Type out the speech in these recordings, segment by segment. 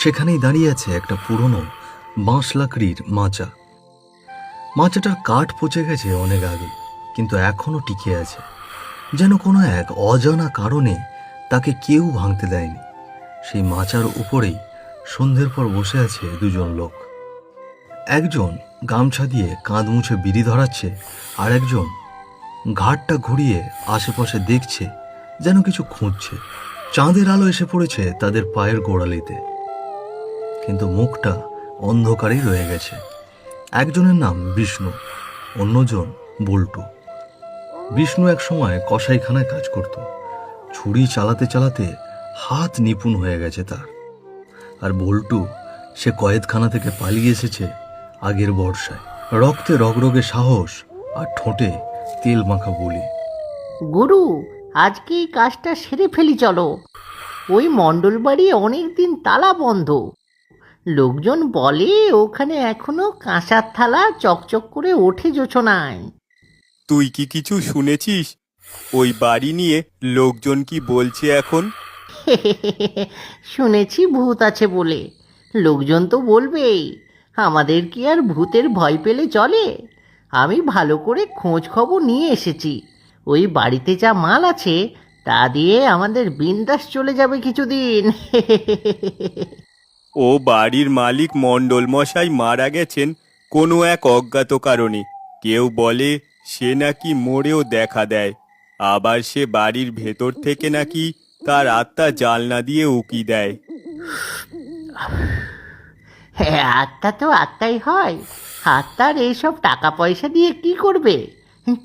সেখানেই দাঁড়িয়ে আছে একটা পুরনো বাঁশ লাকড়ির মাচা। মাচাটার কাঠ পচে গেছে অনেক আগে, কিন্তু এখনও টিকে আছে। যেন কোনো এক অজানা কারণে তাকে কেউ ভাঙতে দেয়নি। সেই মাচার উপরেই সন্ধ্যের পর বসে আছে দুজন লোক। একজন গামছা দিয়ে কাঁধ মুছে বিড়ি ধরাচ্ছে, আর একজন ঘাটটা ঘুরিয়ে আশেপাশে দেখছে, যেন কিছু খুঁজছে। চাঁদের আলো এসে পড়েছে তাদের পায়ের গোড়ালিতে। কিন্তু মুখটা অন্ধকারেই রয়ে গেছে। একজনের নাম বিষ্ণু, অন্যজন বল্টু। বিষ্ণু এক সময় কসাইখানায় কাজ করত। ছুরি চালাতে চালাতে হাত নিপুণ হয়ে গেছে তার। আর বল্টু সে কয়েদখানা থেকে পালিয়ে এসেছে আগের বর্ষায়। রক্তে রগরগে সাহস আর ঠোঁটে তেল মাখা বলি। গুরু, আজকে এই কাজটা সেরে ফেলি চলো। ওই মণ্ডল বাড়ি অনেক দিন তালা বন্ধ। লোকজন বলে ওখানে এখনও কাঁসার থালা চকচক করে ওঠে জোছনায়। তুই কি কিছু শুনেছিস? ওই বাড়ি নিয়ে লোকজন কি বলছে এখন? শুনেছি ভূত আছে বলে। লোকজন তো বলবেই আমাদের কি আর ভূতের ভয় পেলে চলে? আমি ভালো করে খোঁজ খবর নিয়ে এসেছি। ওই বাড়িতে যা মাল আছে তা দিয়ে আমাদের বিন্দাস চলে যাবে কিছুদিন। ও বাড়ির মালিক মণ্ডল মশাই মারা গেছেন কোনো এক অজ্ঞাত কারণে। কেউ বলে সে নাকি মরেও দেখা দেয়। আবার সে বাড়ির ভেতর থেকে নাকি তার আত্মা জালনা দিয়ে উকি দেয়। হ্যাঁ আত্মা তো আত্মাই হয়। আত্মার এইসব টাকা পয়সা দিয়ে কি করবে?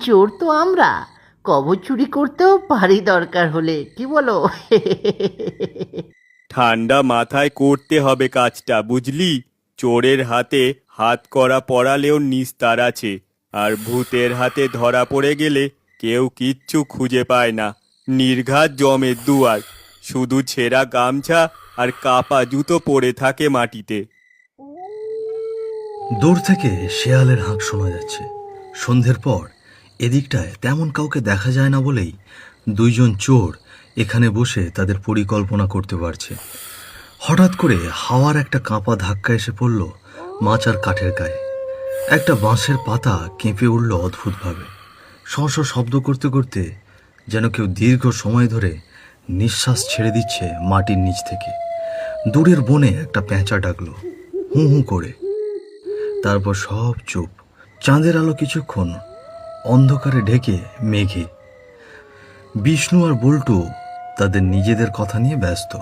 চোর তো আমরা। কবর চুরি করতেও পারি দরকার হলে, কি বলো? ঠান্ডা মাথায় করতে হবে কাজটা, বুঝলি? চোরের হাতে হাত করা পড়ালেও নিস্তার আছে, আর ভূতের হাতে ধরা পড়ে গেলে কেউ কিচ্ছু খুঁজে পায় না। নির্ঘাত জমের দুয়ার, শুধু ছেঁড়া গামছা আর কাপা জুতো পড়ে থাকে মাটিতে। দূর থেকে শেয়ালের হাঁক শোনা যাচ্ছে। সন্ধ্যের পর এদিকটায় তেমন কাউকে দেখা যায় না বলেই দুইজন চোর এখানে বসে তাদের পরিকল্পনা করতে পারছে। হঠাৎ করে হাওয়ার একটা কাঁপা ধাক্কা এসে পড়ল মাচার কাঠের গায়ে। একটা বাঁশের পাতা কেঁপে উঠল অদ্ভুতভাবে। শশ শব্দ করতে করতে যেন কেউ দীর্ঘ সময় ধরে নিঃশ্বাস ছেড়ে দিচ্ছে মাটির নিচ থেকে। দূরের বনে একটা পেঁচা ডাকলো, হু হু করে। তারপর সব চুপ। চাঁদের আলো কিছুক্ষণ অন্ধকারে ঢেকে মেঘে। বিষ্ণু আর বল্টু তাদের নিজেদের কথা নিয়ে ব্যস্ত।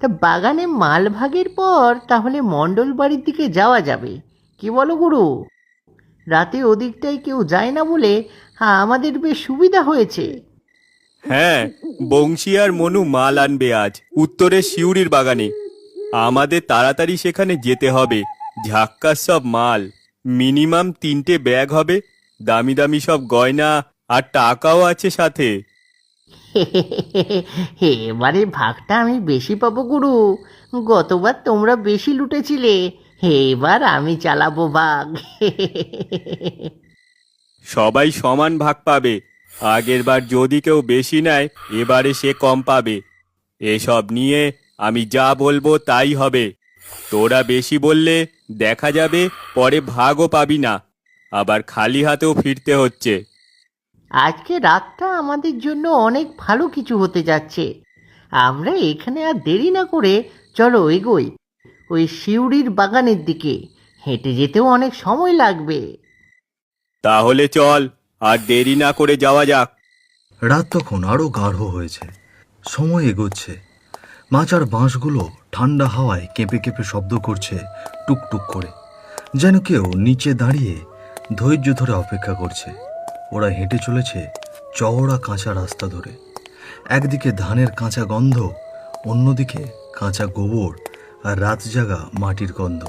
তা বাগানে মাল ভাগের পর তাহলে মণ্ডল বাড়ির দিকে যাওয়া যাবে। কি বলো গুরু? রাতে ওদিকটায় কেউ যায় না বলে হ্যাঁ, আমাদের বেশ সুবিধা হয়েছে। হ্যাঁ বংশী আর মনু মাল আনবে আজ উত্তরের শিউরির বাগানে। আমাদের তাড়াতাড়ি সেখানে যেতে হবে। ঝাক্কার সব মাল। মিনিমাম তিনটে ব্যাগ হবে। দামি দামি সব গয়না আর টাকাও আছে সাথে। এবারে ভাগটা আমি বেশি পাবো গুরু। গতবার তোমরা বেশি লুটেছিলে এবার আমি চালাবো ভাগ। সবাই সমান ভাগ পাবে। আগের বার যদি কেউ বেশি নেয় এবারে সে কম পাবে। এসব নিয়ে আমি যা বলব তাই হবে। তোরা বেশি বললে দেখা যাবে পরে ভাগও পাবি না। আবার খালি হাতেও ফিরতে হচ্ছে। আজকে রাতটা আমাদের জন্য অনেক ভালো কিছু হতে যাচ্ছে। আমরা এখানে আর দেরি না করে চলো এগোই ওই শিউরির বাগানের দিকে। হেঁটে যেতেও অনেক সময় লাগবে। তাহলে চল আর দেরি না করে যাওয়া যাক। রাত তখন আরও গাঢ় হয়েছে। সময় এগোচ্ছে। মাচার বাঁশগুলো ঠান্ডা হাওয়ায় কেঁপে কেঁপে শব্দ করছে টুকটুক করে যেন কেউ নিচে দাঁড়িয়ে ধৈর্য ধরে অপেক্ষা করছে। ওরা হেঁটে চলেছে চওড়া কাঁচা রাস্তা ধরে। একদিকে ধানের কাঁচা গন্ধ, অন্যদিকে কাঁচা গোবর আর রাত জাগা মাটির গন্ধ।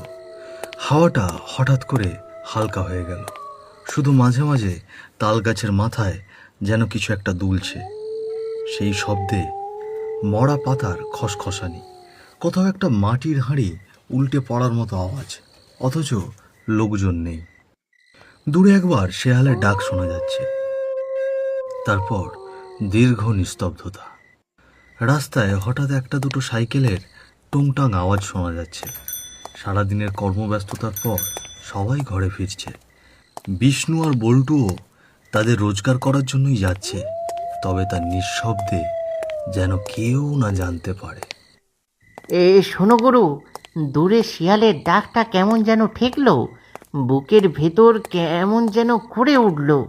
হাওয়াটা হঠাৎ করে হালকা হয়ে গেল। শুধু মাঝে মাঝে তাল গাছের মাথায় যেন কিছু একটা দুলছে। সেই শব্দে মরা পাতার খসখসানি, কোথাও একটা মাটির হাঁড়ি উল্টে পড়ার মতো আওয়াজ, অথচ লোকজন নেই। দূরে একবার শেয়ালের ডাক শোনা যাচ্ছে। তারপর দীর্ঘ নিস্তব্ধতা। রাস্তায় হঠাৎ একটা দুটো সাইকেলের টুংটাং আওয়াজ শোনা যাচ্ছে। সারাদিনের কর্মব্যস্ততার পর সবাই ঘরে ফিরছে। বিষ্ণু আর বল্টুও তাদের রোজগার করার জন্যই যাচ্ছে, তবে তার নিঃশব্দে যেন কেউ না জানতে পারে। এ, শোনো গুরু, দূরে শিয়ালের ডাকটা কেমন যেন ঠেকলো। বুকের ভেতর কেমন যেন করে উঠল।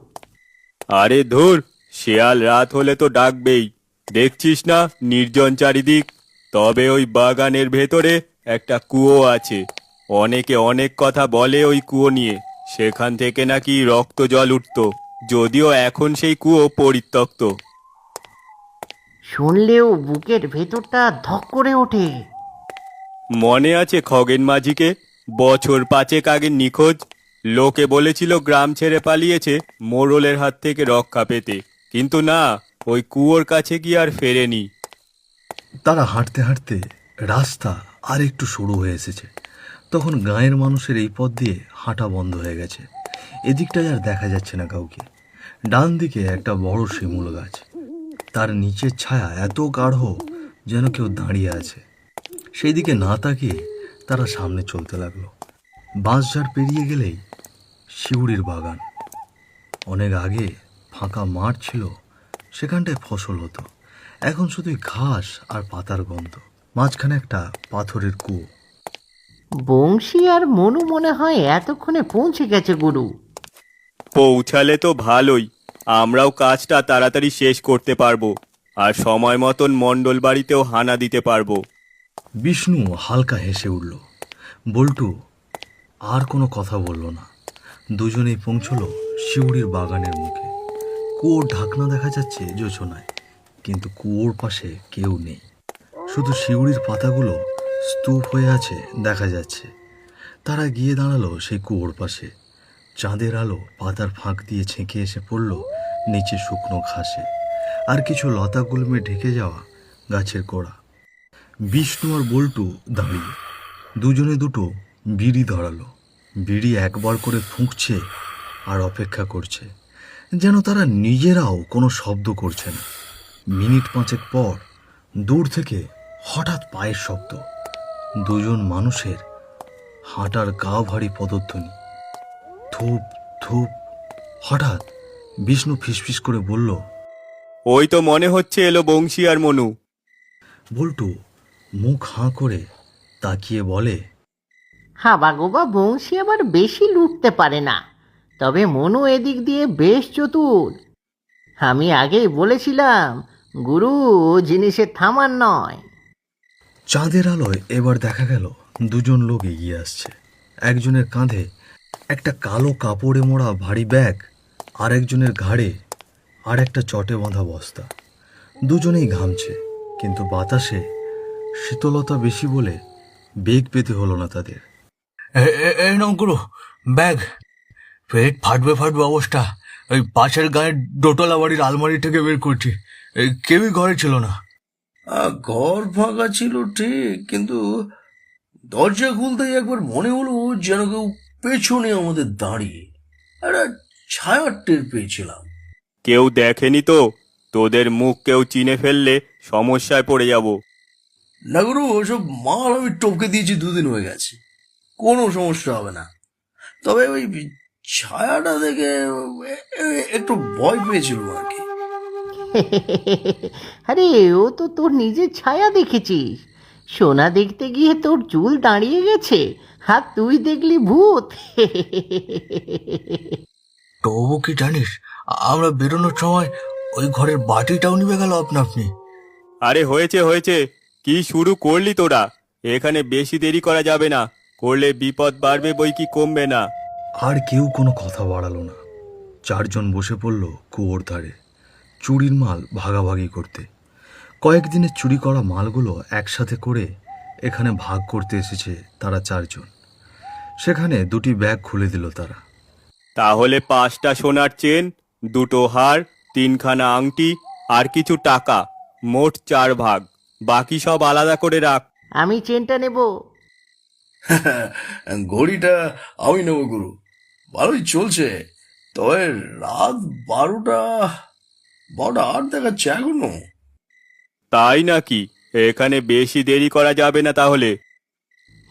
আরে ধুর শেয়াল রাত হলে তো ডাকবেই। দেখছিস না নির্জন চারিদিক? তবে ওই বাগানের ভেতরে একটা কুয়ো আছে। অনেকে অনেক কথা বলে ওই কুয়ো নিয়ে। সেখান থেকে নাকি রক্ত জল উঠত। যদিও এখন সেই কুয়ো পরিত্যক্ত। শুনলেও বুকের ভেতরটা ধক করে ওঠে। মনে আছে খগেন মাঝিকে? বছর পাঁচেক আগে নিখোঁজ। লোকে বলেছিল গ্রাম ছেড়ে পালিয়েছে মোড়লের হাত থেকে রক্ষা পেতে। কিন্তু না, ওই কুয়োর কাছে গিয়ে আর ফেরেনি। তারা হাঁটতে হাঁটতে রাস্তা আর একটু সরু হয়ে এসেছে। তখন গাঁয়ের মানুষের এই পথ দিয়ে হাঁটা বন্ধ হয়ে গেছে। এদিকটায় আর দেখা যাচ্ছে না কাউকে। ডান দিকে একটা বড় শিমুল গাছ। তার নিচের ছায়া এত গাঢ় যেন কেউ দাঁড়িয়ে আছে। সেই দিকে না তাকিয়ে তারা সামনে চলতে লাগল। বাঁশঝাড় পেরিয়ে গেলেই শিউড়ির বাগান। অনেক আগে ফাঁকা মাঠ ছিল সেখানটায় ফসল হতো। এখন শুধুই ঘাস আর পাতার গন্ধ মাঝখানে একটা পাথরের কুয়ো বংশী আর মনু মনে হয় এতক্ষণে পৌঁছে গেছে গুরু। পৌঁছালে তো ভালোই। আমরাও কাজটা তাড়াতাড়ি শেষ করতে পারব আর সময় মতন মণ্ডল বাড়িতেও হানা দিতে পারব। বিষ্ণু হালকা হেসে উঠল। বল্টু আর কোনো কথা বলল না। দুজনেই পৌঁছলো শিউড়ির বাগানের মুখে। কুয়োর ঢাকনা দেখা যাচ্ছে যোচনায় কিন্তু কুয়োর পাশে কেউ নেই। শুধু শিউড়ির পাতাগুলো স্তূপ হয়ে আছে দেখা যাচ্ছে। তারা গিয়ে দাঁড়াল সেই কুয়োর পাশে। চাঁদের আলো পাতার ফাঁক দিয়ে ছেঁকে এসে পড়ল নিচে শুকনো ঘাসে। আর কিছু লতা গুলমে ঢেকে যাওয়া গাছের গোড়া। বিষ্ণু আর বল্টু দাঁড়িয়ে দুজনে দুটো বিড়ি ধরালো। বিড়ি একবার করে ফুঁকছে আর অপেক্ষা করছে যেন তারা নিজেরাও কোনো শব্দ করছে না। মিনিট পাঁচেক পর দূর থেকে হঠাৎ পায়ের শব্দ। দুজন মানুষের হাঁটার গা ভারী পদধ্বনি। থুপ থুপ হঠাৎ বিষ্ণু ফিসফিস করে বলল ওই তো মনে হচ্ছে এলো বংশী আর মনু। বল্টু মুখ হাঁ করে তাকিয়ে বলে হাবা গোবা বংশী আবার বেশি লুটতে পারে না। তবে মনু এদিক দিয়ে বেশ চতুর। আমি আগেই বলেছিলাম গুরু ও জিনিসের থামার নয়। চাঁদের আলোয় এবার দেখা গেল দুজন লোক এগিয়ে আসছে। একজনের কাঁধে একটা কালো কাপড়ে মোড়া ভারী ব্যাগ আর একজনের ঘাড়ে আর একটা চটে বাঁধা বস্তা। দুজনেই ঘামছে কিন্তু বাতাসে শীতলতা বেশি বলে বেগ পেতে হলো না তাদের। এই নঙ্কুরু ব্যাগ। পেট ফাটবে ফাটবে অবস্থা। ওই পাশের গায়ের দোতলা বাড়ির আলমারি থেকে বের করছি। এই কেউই ঘরে ছিল না। ঘর ফাঁকা ছিল ঠিক কিন্তু দরজা খুলতেই একবার মনে হলো যেন কেউ পেছনে আমাদের দাঁড়িয়ে। একটা ছায়ার টের পেয়েছিলাম। কেউ দেখেনি তো? তোদের মুখ কেউ চিনে ফেললে সমস্যায় পড়ে যাব। না গুরু ওসব মাল আমি টপকে দিয়েছি দুদিন হয়ে গেছে। কোনো সমস্যা হবে না। তবে ওই ছায়াটা দেখে একটু ভয় পেয়েছিল আর কি। আরে ও তো তোর নিজের ছায়া দেখেছিস। সোনা দেখতে গিয়ে তোর চুল দাঁড়িয়ে গেছে আর তুই দেখলি ভূত। তবু কি জানিস আমরা বেরোনোর সময় ওই ঘরের বাটিটাও নিবে গেল আপনা আপনি। আরে হয়েছে হয়েছে। কি শুরু করলি তোরা? এখানে বেশি দেরি করা যাবে না। করলে বিপদ বাড়বে বই কি কমবে না। আর কেউ কোনো কথা বাড়ালো না। চারজন বসে পড়ল কুয়োর ধারে চুরির মাল ভাগাভাগি করতে। কয়েকদিনের চুরি করা মালগুলো একসাথে করে এখানে ভাগ করতে এসেছে তারা চারজন। সেখানে দুটি ব্যাগ খুলে দিল তারা। তাহলে পাঁচটা সোনার চেন দুটো হার তিনখানা আংটি আর কিছু টাকা মোট চার ভাগ। বাকি সব আলাদা করে রাখ। আমি চেনটা নেব। ঘড়িটা আমি নেব গুরু। ভালোই চলছে। তবে রাত বারোটা বারোটা আট দেখাচ্ছে এখনও। তাই নাকি? এখানে বেশি দেরি করা যাবে না তাহলে।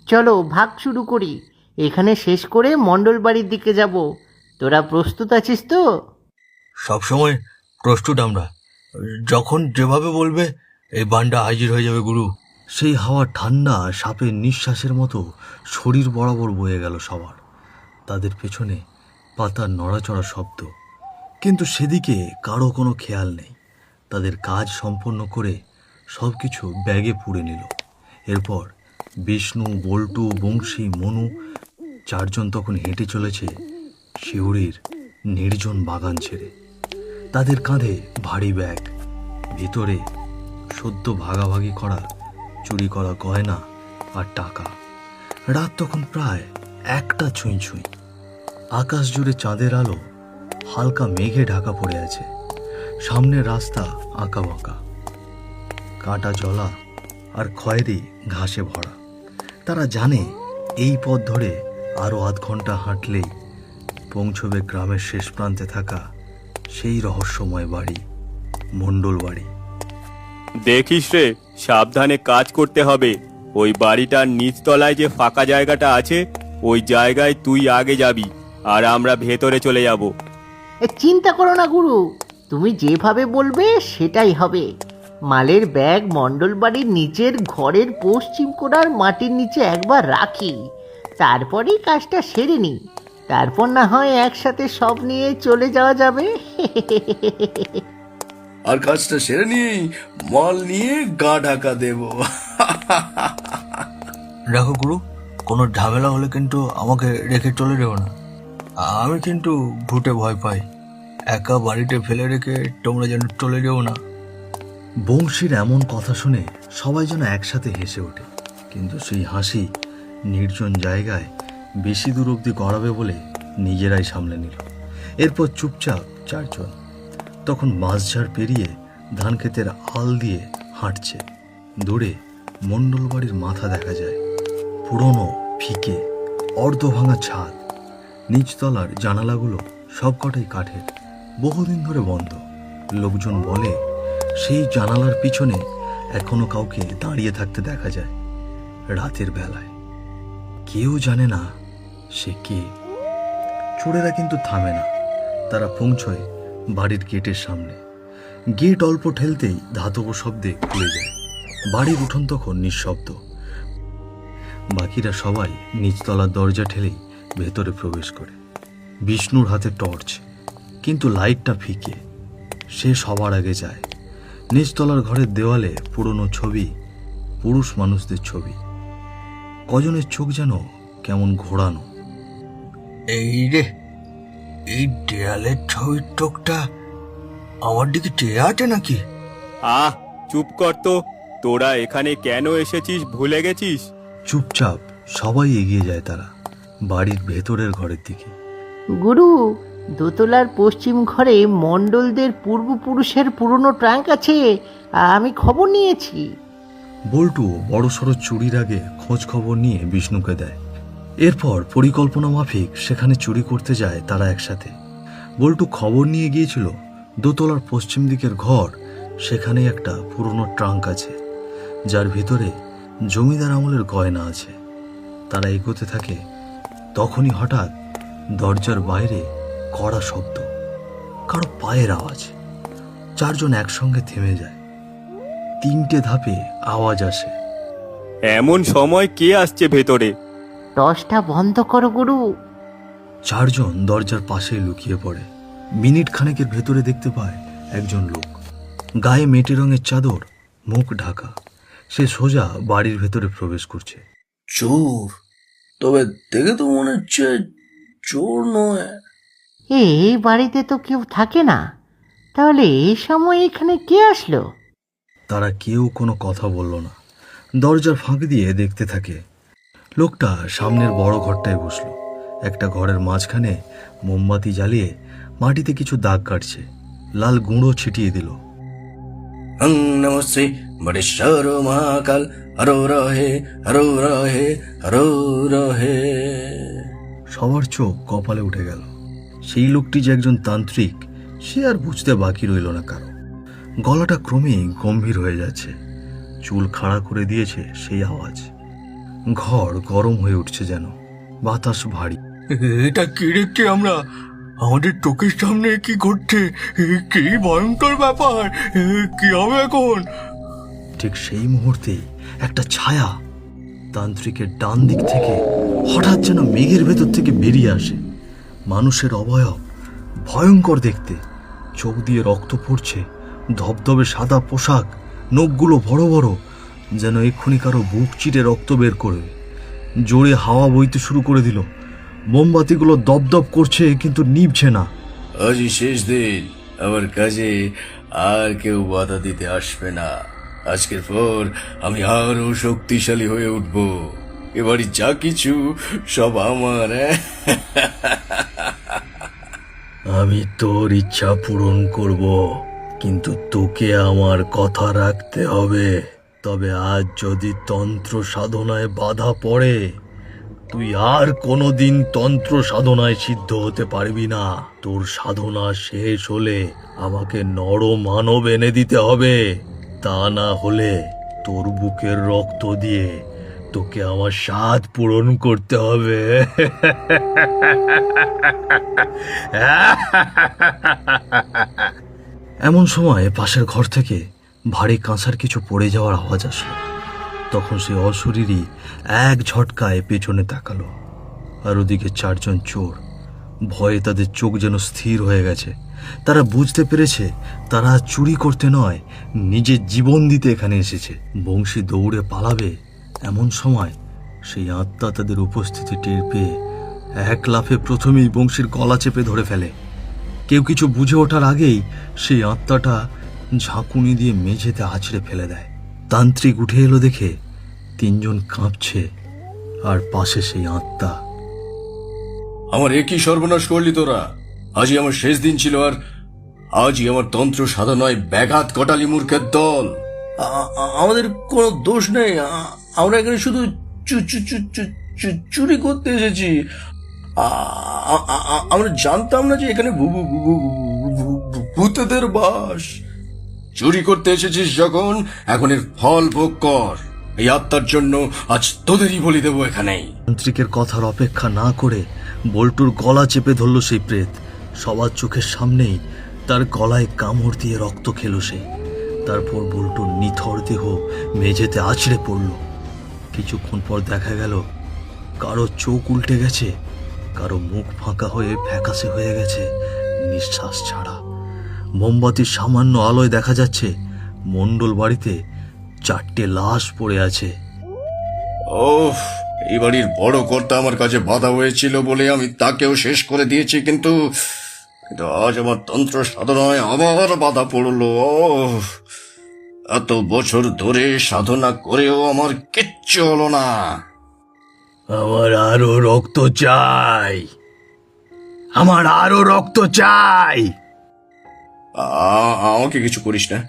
চলো ভাগ শুরু করি। এখানে শেষ করে মণ্ডল বাড়ির দিকে যাব। তোরা প্রস্তুত আছিস তো? সবসময় প্রস্তুত আমরা। যখন যেভাবে বলবে এই বানটা হাজির হয়ে যাবে, গুরু। সেই হাওয়া ঠান্ডা সাপের নিঃশ্বাসের মতো শরীর বরাবর বয়ে গেল সবার। তাদের পেছনে পাতার নড়াচড়া শব্দ। কিন্তু সেদিকে কারও কোনো খেয়াল নেই। তাদের কাজ সম্পন্ন করে সব কিছু ব্যাগে পুড়ে নিল। এরপর বিষ্ণু, বল্টু, বংশী, মনু চারজন তখন হেঁটে চলেছে শিউরির নির্জন বাগান ছেড়ে। তাদের কাঁধে ভারী ব্যাগ, ভিতরে সদ্য ভাগাভাগি করা চুরি করা গয়না আর টাকা। রাত তখন প্রায় একটা ছুঁই ছুঁই। আকাশ জুড়ে চাঁদের আলো, হালকা মেঘে ঢাকা পড়ে আছে। সামনের রাস্তা আঁকা বাঁকা কাঁটা জলা আর খয়েরি ঘাসে ভরা। তারা জানে এই পথ ধরে আরও আধ ঘণ্টা হাঁটলেই পৌঁছবে গ্রামের শেষ প্রান্তে থাকা সেই রহস্যময় বাড়ি, মণ্ডল বাড়ি। দেখিস রে সাবধানে কাজ করতে হবে। ওই বাড়িটার নিচতলায় যে ফাঁকা জায়গাটা আছে ওই জায়গায় তুই আগে যাবি আর আমরা ভেতরে চলে যাব। এ, চিন্তা করো না গুরু। তুমি যেভাবে বলবে সেটাই হবে। মালের ব্যাগ মণ্ডল বাড়ির নিচের ঘরের পশ্চিম কোণার মাটির নিচে একবার রাখি। তারপরেই কাজটা সেরে নি। তারপর না হয় একসাথে সব নিয়ে চলে যাওয়া যাবে। আর কাজটা সেরে নিয়েই মাল নিয়ে গা ঢাকা দেব। দেখো গুরু কোনো ঝামেলা হলে কিন্তু আমাকে রেখে চলে যেও না। আমি কিন্তু ভূতে ভয় পাই। একা বাড়িতে ফেলে রেখে তোমরা যেন চলে যেও না। বংশীর এমন কথা শুনে সবাই যেন একসাথে হেসে ওঠে। কিন্তু সেই হাসি নির্জন জায়গায় বেশি দূর অবধি গড়াবে বলে নিজেরাই সামলে নিল। এরপর চুপচাপ চারজন তখন মাঝঝাড় পেরিয়ে ধান ক্ষেতের আল দিয়ে হাঁটছে। দূরে মণ্ডল বাড়ির মাথা দেখা যায়। পুরনো ফিকে অর্ধ ভাঙা ছাদ। নিচতলার জানালাগুলো সবকটাই কাঠের। বহুদিন ধরে বন্ধ। লোকজন বলে, সেই জানালার পিছনে এখনও কাউকে দাঁড়িয়ে থাকতে দেখা যায় রাতের বেলায়। কেউ জানে না সে কে। চোরেরা কিন্তু থামে না। তারা পৌঁছয় বাড়ির গেটের সামনে। গেট অল্প ঠেলতেই ধাতব শব্দে খুলে যায়। বাড়ির উঠোন তখন নিঃশব্দ। বাকিরা সবাই নিচতলার দরজা ঠেলেই ভেতরে প্রবেশ করে। বিষ্ণুর হাতে টর্চ, কিন্তু লাইটটা ফিকে। সে সবার আগে যায়। নিচতলার ঘরের দেওয়ালে পুরনো ছবি, পুরুষ মানুষদের ছবি। কজনের চোখ যেন কেমন ঘোরানো। এই রে এই দেয়ালের ছবির টোকটা আমার দিকে চেয়ে আছে নাকি? আহ চুপ কর তো। তোরা এখানে কেন এসেছিস? ভুলে গেছিস? চুপচাপ সবাই এগিয়ে যায় তারা বাড়ির ভেতরের ঘরের দিকে। গুরু দোতলার পশ্চিম ঘরে মণ্ডলদের পূর্বপুরুষের পুরনো ট্রাঙ্ক আছে আমি খবর নিয়েছি। বল্টু বড়সড় চুরির আগে খোঁজ খবর নিয়ে বিষ্ণুকে দেয়। এরপর পরিকল্পনা মাফিক সেখানে চুরি করতে যায় তারা একসাথে। বল্টু খবর নিয়ে গিয়েছিল, দোতলার পশ্চিম দিকের ঘর সেখানে একটা পুরনো ট্রাঙ্ক আছে, যার ভিতরে জমিদার আমলের গয়না আছে। তারা এগোতে থাকে, তখনই হঠাৎ দরজার বাইরে কড়া শব্দ, কারও পায়ের আওয়াজ। চারজন একসঙ্গে থেমে যায়। তিনটে ধাপে আওয়াজ আসে। এমন সময় কে আসছে ভেতরে? টসটা বন্ধ করো গুরু। চারজন দরজার পাশে লুকিয়ে পড়ে। মিনিট খানেকের ভেতরে দেখতে পায় একজন লোক। গায়ে মেটে রঙের চাদর মুখ ঢাকা। সে সোজা বাড়ির ভেতরে প্রবেশ করছে। চোর? তবে দেখে তো মনে হচ্ছে চোর নয়। এ, এই বাড়িতে তো কেউ থাকে না। তাহলে এই সময় এখানে কে আসলো? তারা কেউ কোনো কথা বলল না। দরজার ফাঁক দিয়ে দেখতে থাকে লোকটা সামনের বড় ঘরটায় বসল। একটা ঘরের মাঝখানে মোমবাতি জ্বালিয়ে মাটিতে কিছু দাগ কাটছে। লাল গুঁড়ো ছিটিয়ে দিল। নমস্তে মহাকাল। হরো রহে হরো রহে হরো রহে। সবার চোখ কপালে উঠে গেল। সেই লোকটি যে একজন তান্ত্রিক সে আর বুঝতে বাকি রইল না কারও। গলাটা ক্রমেই গম্ভীর হয়ে যাচ্ছে। চুল খাড়া করে দিয়েছে সেই আওয়াজ। ঘর গরম হয়ে উঠছে যেন। বাতাস ভারী। এটা কি দেখছি আমরা? আমাদের চোখের সামনে কি ঘটছে? কি ভয়ঙ্কর ব্যাপার? কি হবে এখন? ঠিক সেই মুহূর্তে একটা ছায়া তান্ত্রিকের ডান দিক থেকে হঠাৎ যেন মেঘের ভেতর থেকে বেরিয়ে আসে। মানুষের অবয়ব ভয়ঙ্কর দেখতে। চোখ দিয়ে রক্ত পড়ছে ধবধবে সাদা পোশাক নখগুলো বড় বড় যেন এক্ষুনি কারও বুক চিটে রক্ত বের করবে জোরে হাওয়া বইতে শুরু করে দিল। মোমবাতিগুলো দপদপ করছে কিন্তু নিভছে না। আজই শেষ দিন। আমার কাজে আর কেউ বাধা দিতে আসবে না। আজকের পর আমি আরও শক্তিশালী হয়ে উঠব। এবারই যা কিছু সব আমার? আমি তোর ইচ্ছা পূরণ করব কিন্তু তোকে আমার কথা রাখতে হবে। তবে আজ যদি তন্ত্র সাধনায় বাধা পড়ে তুই আর কোনোদিন তন্ত্র সাধনায় সিদ্ধ হতে পারবি না। তোর সাধনা শেষ হলে আমাকে নর মানব এনে দিতে হবে। তা না হলে তোর বুকের রক্ত দিয়ে তোকে আমার স্বাদ পূরণ করতে হবে। এমন সময় পাশের ঘর থেকে ভারী কাঁসার কিছু পড়ে যাওয়ার আওয়াজ আসলো। তখন সে অশরীরই এক ঝটকায় পেছনে তাকালো। আর ওদিকে চারজন চোর, ভয়ে তাদের চোখ যেন স্থির হয়ে গেছে। তারা বুঝতে পেরেছে, তারা চুরি করতে নয়, নিজের জীবন দিতে এখানে এসেছে। বংশী দৌড়ে পালাবে, এমন সময় সেই আত্মা তাদের উপস্থিতি টের পেয়ে এক লাফে প্রথমেই বংশীর গলা চেপে ধরে ফেলে। কেউ কিছু বুঝে ওঠার আগেই সেই আত্মাটা ঝাঁকুনি দিয়ে মেঝেতে আছড়ে ফেলে দেয়। তান্ত্রিক উঠে এলো দেখে তিনজন কাঁপছে আর পাশে সেই আত্মা। আমার একই সর্বনাশ করলি তোরা। আজই আমার শেষ দিন ছিল আর আজই আমার তন্ত্র সাধনায় ব্যাঘাত কটালি মূর্খের দল। আমাদের কোনো দোষ নেই। আমরা এখানে শুধু চু- চু- চু- চু- চু- চুরি করতে এসেছি। আমরা জানতাম না যে এখানে ভূ- ভূ- ভূ- ভূ- ভূ- ভূ- ভূতেদের বাস। চুরি করতে এসেছিস যখন? এখন এর ফল ভোগ কর। এই আত্মার জন্য আজ তোদেরই বলি দেবো এখানেই। তান্ত্রিকের কথার অপেক্ষা না করে বল্টুর গলা চেপে ধরল সেই প্রেত। সবার চোখের সামনেই তার গলায় কামড় দিয়ে রক্ত খেলো সে। তারপর বল্টুর নিথর দেহ মেঝেতে আছড়ে পড়ল। কিছুক্ষণ পর দেখা গেল, কারও চোখ উল্টে গেছে, কারও মুখ ফাঁকা হয়ে ফ্যাকাশে হয়ে গেছে, নিঃশ্বাস ছাড়া। মোমবাতির সামান্য আলোয় দেখা যাচ্ছে। মণ্ডল বাড়িতে চারটে লাশ পড়ে আছে। ওহ এই বাড়ির বড় কর্তা আমার কাছে বাধা হয়েছিল বলে আমি তাকেও শেষ করে দিয়েছি কিন্তু কিন্তু আজ আমার তন্ত্র সাধনায় আবার বাধা পড়ল এত বছর ধরে সাধনা করেও আমার কিচ্ছু হলো না। আমার আরও রক্ত চাই। আমার আরও রক্ত চাই। আমাকে কিছু করিস না।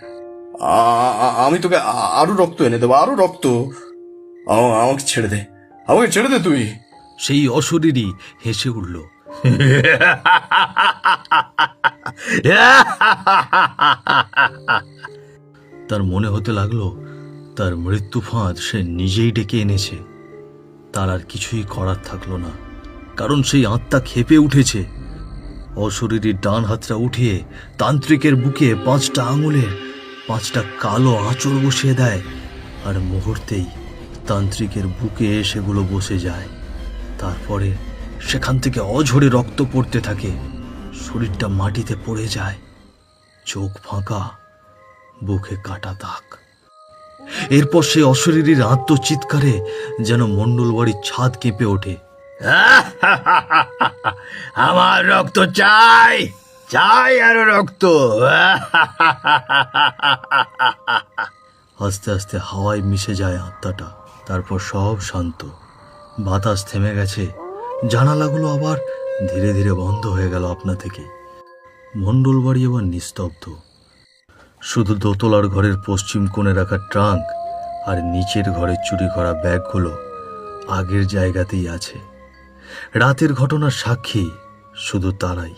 আমি তোকে আরও রক্ত এনে দেবো, আরও রক্ত। আমাকে ছেড়ে দে। আমাকে ছেড়ে দে তুই। সেই অশরীরই হেসে উঠল। তার মনে হতে লাগল, তার মৃত্যু ফাঁদ সে নিজেই ডেকে এনেছে। তার আর কিছুই করার থাকল না, কারণ সেই আত্মা খেপে উঠেছে। অশরীরীর ডান হাতটা উঠিয়ে তান্ত্রিকের বুকে পাঁচটা আঙুলের পাঁচটা কালো আঁচড় বসিয়ে দেয় আর মুহূর্তেই তান্ত্রিকের বুকে সেগুলো বসে যায়। তারপরে সেখান থেকে অঝরে রক্ত পড়তে থাকে। শরীরটা মাটিতে পড়ে যায়। চোখ ফাঁকা, বুকে কাটা দাগ। এরপর সে অশরীরীর আত্মচিৎকারে যেন মণ্ডল বাড়ির ছাদ কেঁপে ওঠে। আমার রক্ত চাই চাই আরও রক্ত। আস্তে আস্তে হাওয়ায় মিশে যায় আত্মাটা, তারপর সব শান্ত। বাতাস থেমে গেছে, জানালাগুলো আবার ধীরে ধীরে বন্ধ হয়ে গেল আপনা থেকে। মণ্ডল বাড়ি এবার নিস্তব্ধ। শুধু দোতলার ঘরের পশ্চিম কোণে রাখা ট্রাঙ্ক আর নিচের ঘরে চুরি করা ব্যাগগুলো আগের জায়গাতেই আছে। রাতের ঘটনার সাক্ষী শুধু তারাই।